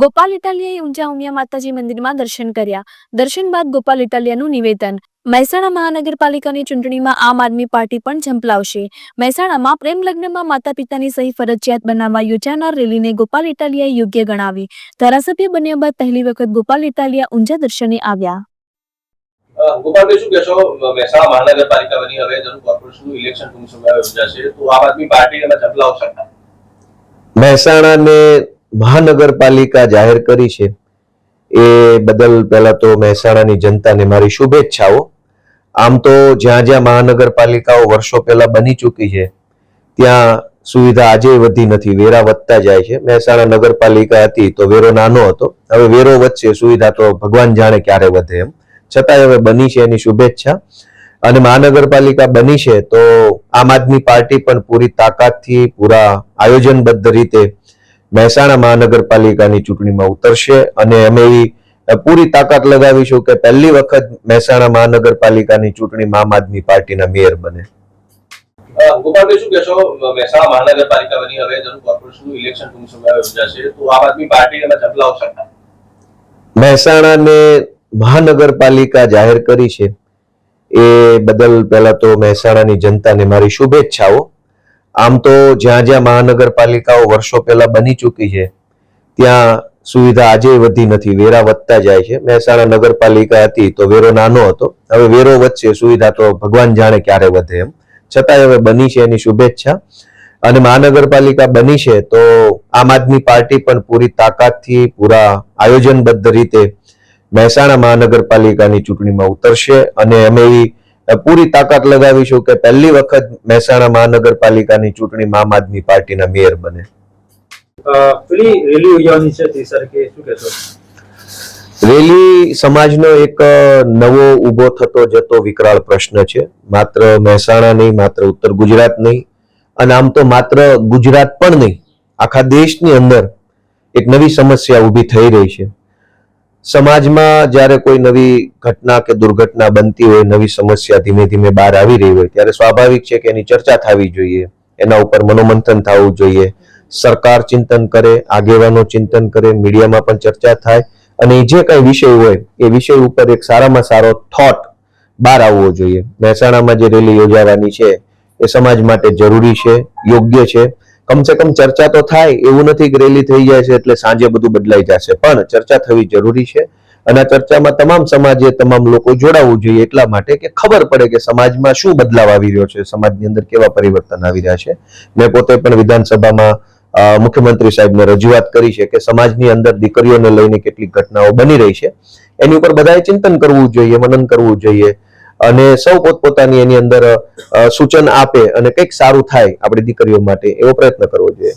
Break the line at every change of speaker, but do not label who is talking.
ગોપાલ ઇટાલિયાએ ઊંચા ઉમિયા માતાજી મંદિરમાં દર્શન કર્યા. દર્શન બાદ ગોપાલ ઇટાલિયાનું નિવેદન. મહેસાણા મહાનગરપાલિકાની ચૂંટણીમાં આમ આદમી પાર્ટી પણ ઝંપલાવશે. મહેસાણામાં પ્રેમ લગ્નમાં માતા પિતાની સહી ફરજિયાત બનાવવા યોજાનાર રેલીને ગોપાલ ઇટાલિયાએ યોગ્ય ગણાવી. ધારાસભ્ય બન્યા બાદ પહેલી વખત ગોપાલ ઇટાલિયા ઊંઝા દર્શને આવ્યા.
ગોપાલભાઈ શું કહેશો? મહેસાણા મહાનગરપાલિકાની હવે જેનું કોર્પોરેશનનું ઇલેક્શન ટૂંક સમયમાં યોજાશે. તો આમ આદમી પાર્ટી એમાં ઝંપલાવશે?
મહેસાણાને મહાનગરપાલિકા જાહેર કરી છે. એ બદલ પહેલા તો મહેસાણાની જનતાને મારી શુભેચ્છાઓ. આમ તો જ્યાં જ્યાં મહાનગરપાલિકાઓ વર્ષો પહેલા બની ચૂકી છે, ત્યાં સુવિધા આજે વધી નથી, વેરા વધતા જાય છે. મહેસાણા નગરપાલિકા હતી તો વેરો નાનો હતો, હવે વેરો વધશે, સુવિધા તો ભગવાન જાણે ક્યારે વધે એમ. છતાંય હવે બની છે એની શુભેચ્છા. અને મહાનગરપાલિકા બની છે તો આમ આદમી પાર્ટી પણ પૂરી તાકાતથી, પૂરા આયોજનબદ્ધ રીતે મહેસાણા મહાનગરપાલિકાની ચૂંટણીમાં ઉતરશે અને અમે એવી પૂરી તાકાત લગાવીશું કે પહેલી વખત મહેસાણા મહાનગરપાલિકાની ચૂંટણીમાં આમ આદમી પાર્ટીના મેયર બને.
ગોપાલભાઈ શું કહેશો? મહેસાણા મહાનગરપાલિકા બની હવે જેનું કોર્પોરેશનનું ઇલેક્શન ટૂંક સમયમાં યોજાશે તો આમ આદમી પાર્ટીને એમાં ઝંપલાવશે
મહેસાણાને મહાનગરપાલિકા જાહેર કરી છે. એ બદલ પહેલા તો મહેસાણાની જનતાને મારી શુભેચ્છાઓ. આમ તો જ્યાં જ્યાં મહાનગરપાલિકાઓ વર્ષો પહેલા બની ચૂકી છે, ત્યાં સુવિધા આજે વધી નથી, વેરા વધતા જાય છે. મહેસાણા નગરપાલિકા હતી તો વેરો નાનો હતો, હવે વેરો વધશે, સુવિધા તો ભગવાન જાણે ક્યારે વધે એમ. છતાંય હવે બની છે એની શુભેચ્છા. અને મહાનગરપાલિકા બની છે તો આમ આદમી પાર્ટી પણ પૂરી તાકાતથી, પૂરા આયોજનબદ્ધ રીતે મહેસાણા મહાનગરપાલિકાની ચૂંટણીમાં ઉતરશે. અને અમે એવી પૂરી તાકાત લગાવીશું કે પહેલી વખત મહેસાણા મહાનગરપાલિકાની ચૂંટણીમાં આમ આદમી પાર્ટીના મેયર બને.
રેલી
સમાજનો એક નવો ઊભો થતો જતો વિકરાળ પ્રશ્ન છે. માત્ર મહેસાણા નહીં માત્ર ઉત્તર ગુજરાત નહીં અને આમ તો માત્ર ગુજરાત પણ નહીં આખા દેશની અંદર એક નવી સમસ્યા ઊભી થઈ રહી છે. સમાજમાં જ્યારે કોઈ નવી ઘટના કે દુર્ઘટના બનતી હોય, નવી સમસ્યા ધીમે ધીમે બહાર આવી રહી હોય, ત્યારે સ્વાભાવિક છે કે એની ચર્ચા થવી જોઈએ. એના ઉપર મનોમંથન થવું જોઈએ. સરકાર ચિંતન કરે, આગેવાનો ચિંતન કરે, મીડિયામાં પણ ચર્ચા થાય અને જે કઈ વિષય હોય, એ વિષય ઉપર એક સારામાં સારો થોટ બહાર આવવો જોઈએ. મહેસાણામાં જે રેલી યોજાવાની છે, એ સમાજ માટે જરૂરી છે, યોગ્ય છે. કમસે કમ ચર્ચા તો થાય, એવું નથી કે રેલી થઈ જાય છે એટલે સાંજે બધું બદલાઈ જશે. પણ ચર્ચા થવી જરૂરી છે અને આ ચર્ચામાં તમામ સમાજે તમામ લોકો જોડાવવું જોઈએ એટલા માટે કે ખબર પડે કે સમાજમાં શું બદલાવ આવી રહ્યો છે, સમાજની અંદર કેવા પરિવર્તન આવી રહ્યા છે. મેં પોતે પણ વિધાનસભામાં મુખ્યમંત્રી સાહેબને રજૂઆત કરી છે કે સમાજની અંદર દીકરીઓને લઈને કેટલીક ઘટનાઓ બની રહી છે. એની ઉપર બધાએ ચિંતન કરવું જોઈએ, મનન કરવું જોઈએ. અને સૌ પોતપોતાની એની અંદર સૂચન આપે અને કંઈક સારું થાય આપણી દીકરીઓ માટે એવો પ્રયત્ન કરવો જોઈએ.